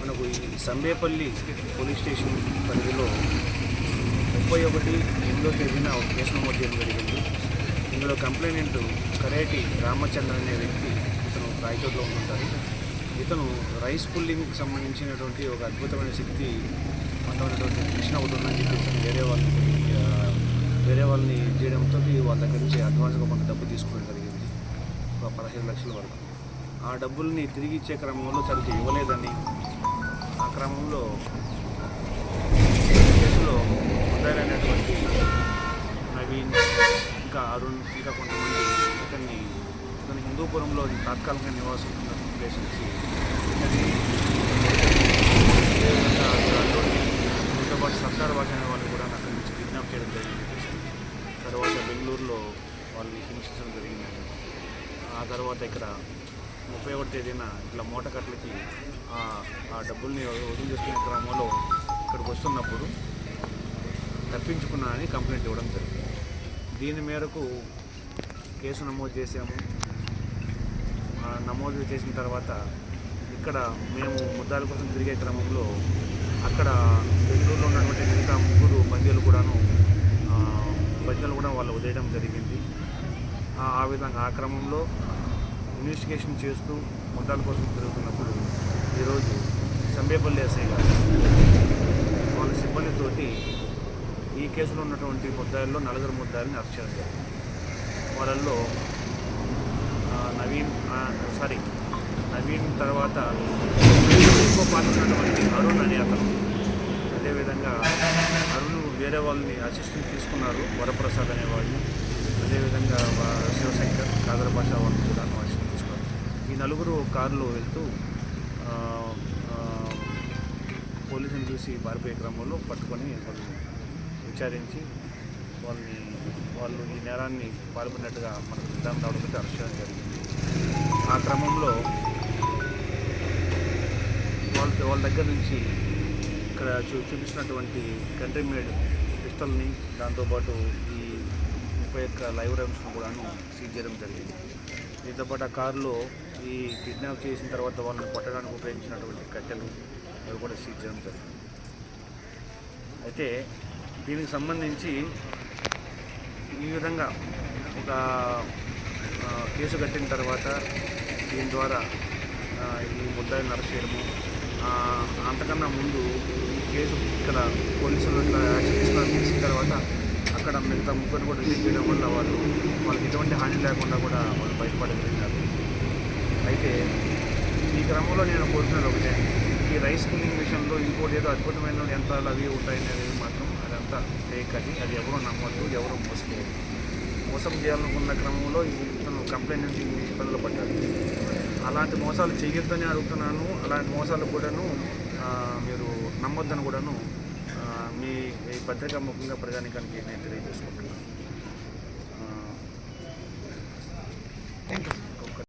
మనకు ఈ Sambepalli police station పరిధిలో ముప్పై ఒకటి ఎనిమిదో తేదీన ఒక కేసు నమోదు చేయడం జరిగింది. ఇందులో కంప్లైనెంట్ కరేటి రామచంద్ర అనే వ్యక్తి ఇతను రాయచోట్లో ఉంటుంటారు ఇతను రైస్ పుల్లింగ్కి సంబంధించినటువంటి ఒక అద్భుతమైన శక్తి అంతమైనటువంటి కృష్ణ ఒకటి ఉందని చెప్పేసి వేరే వాళ్ళని వేరే వాళ్ళని చేయడంతో వాళ్ళ దగ్గర నుంచి అడ్వాన్స్గా కొంత డబ్బు తీసుకోవడం జరిగింది. ఒక పదహైదు లక్షల వరకు. ఆ డబ్బుల్ని తిరిగి ఇచ్చే క్రమంలో సరిగ్గా ఇవ్వలేదని ఆ క్రమంలో కేసులో ముద్దాయిలైనటువంటి నవీన్ ఇంకా అరుణ్ ఇంకా కొంతమంది ఇతన్ని ఇతను హిందూపురంలో తాత్కాలిక నివాసం ఉన్న ప్లేస్ నుంచి ఇతన్ని పాటు సర్దార్ బాగ్ అనే వాళ్ళు కూడా అక్కడి నుంచి కిడ్నాప్ చేయడం జరిగింది. తర్వాత బెంగళూరులో వాళ్ళని హింసించడం జరిగిందని. ఆ తర్వాత ఇక్కడ ముప్పై ఒకటి తేదీన ఇట్లా మూటకట్లకి ఆ- ఆ డబ్బుల్ని వసూలు చేసుకునే క్రమంలో ఇక్కడికి వస్తున్నప్పుడు తప్పించుకున్నానని కంప్లైంట్ ఇవ్వడం జరిగింది. దీని మేరకు కేసు నమోదు చేసాము నమోదు చేసిన తర్వాత ఇక్కడ మేము ముద్దాల కోసం తిరిగే క్రమంలో అక్కడ బెంగళూరులో ఉన్నటువంటి మిగతా ముగ్గురు బందీలు కూడాను ఆ, బందీలు కూడా వాళ్ళు వదిలేయడం జరిగింది. ఆ విధంగా ఆ క్రమంలో ఇన్వెస్టిగేషన్ చేస్తూ ముద్దాల కోసం తిరుగుతున్నప్పుడు ఈరోజు సంబేపల్లి ఎస్ఐ గారు వాళ్ళ సిబ్బందితోటి ఈ కేసులో ఉన్నటువంటి ముద్దాయిల్లో నలుగురు ముద్దాయిల్ని అరెస్ట్ చేయడం జరిగింది. వాళ్ళల్లో నవీన్ సారీ నవీన్ తర్వాత ఎక్కువ పాల్గొన్నటువంటి అరుణ్ అనే అతను. అదేవిధంగా అరుణ్ వేరే వాళ్ళని అసిస్టెంట్ తీసుకున్నారు వరప్రసాద్ అనేవాళ్ళు అదేవిధంగా శివశంకర్ కాదర్ భాష వాళ్ళు కూడా అసిస్టెంట్ ఈ నలుగురు కారులో వెళ్తూ పోలీసుని చూసి పారిపోయే క్రమంలో పట్టుకొని వాళ్ళు విచారించి వాళ్ళని వాళ్ళు ఈ నేరాన్ని పాల్పడినట్టుగా మనకు నిర్ధారణ రావడంతో అరెస్ట్ చేయడం జరిగింది. ఆ క్రమంలో వాళ్ళ వాళ్ళ దగ్గర నుంచి ఇక్కడ చూ చూపిస్తున్నటువంటి కంట్రీ మేడ్ పిస్టల్ని దాంతోపాటు ఈ ముప్పై యొక్క లైవ్ రైమ్స్ను కూడాను సీజ్ చేయడం జరిగింది. దీంతో పాటు ఆ కారులో ఈ కిడ్నాప్ చేసిన తర్వాత వాళ్ళని కొట్టడానికి ఉపయోగించినటువంటి కట్టెలు అవి కూడా సీజ్ చేయడం జరిగింది. అయితే దీనికి సంబంధించి ఈ విధంగా ఒక కేసు కట్టిన తర్వాత దీని ద్వారా ఈ ముద్దాయిని అరెస్ట్ చేయడము అంతకన్నా ముందు ఈ కేసు ఇక్కడ పోలీసులు ఇట్లా యాక్షన్ తీసిన తర్వాత అక్కడ మిగతా ముగ్గురు కూడా రిలీజ్ చేయడం వల్ల వాళ్ళు వాళ్ళకి ఎటువంటి హాని లేకుండా కూడా వాళ్ళు బయటపడగలిగినారు అయితే ఈ క్రమంలో నేను కోరుకున్నది ఒకటే. ఈ రైస్ మిల్లింగ్ మిషన్లో ఇంకోటి ఏదో అద్భుతమైన యంత్రాలు అవి ఉంటాయని అనేది మాత్రం అదంతా ఫేక్ అది. అది ఎవరు నమ్మలేదు ఎవరు మోసలేదు మోసం చేయాలనుకున్న క్రమంలో ఈ ఇతను కంప్లైంట్ నుంచి ఇబ్బందులు పడ్డారు. అలాంటి మోసాలు చేయొద్దని అడుగుతున్నాను. అలాంటి మోసాలు కూడాను మీరు నమ్మొద్దని కూడాను మీ పత్రికా ముఖంగా ప్రజానికానికి నేను తెలియజేసుకుంటున్నాను.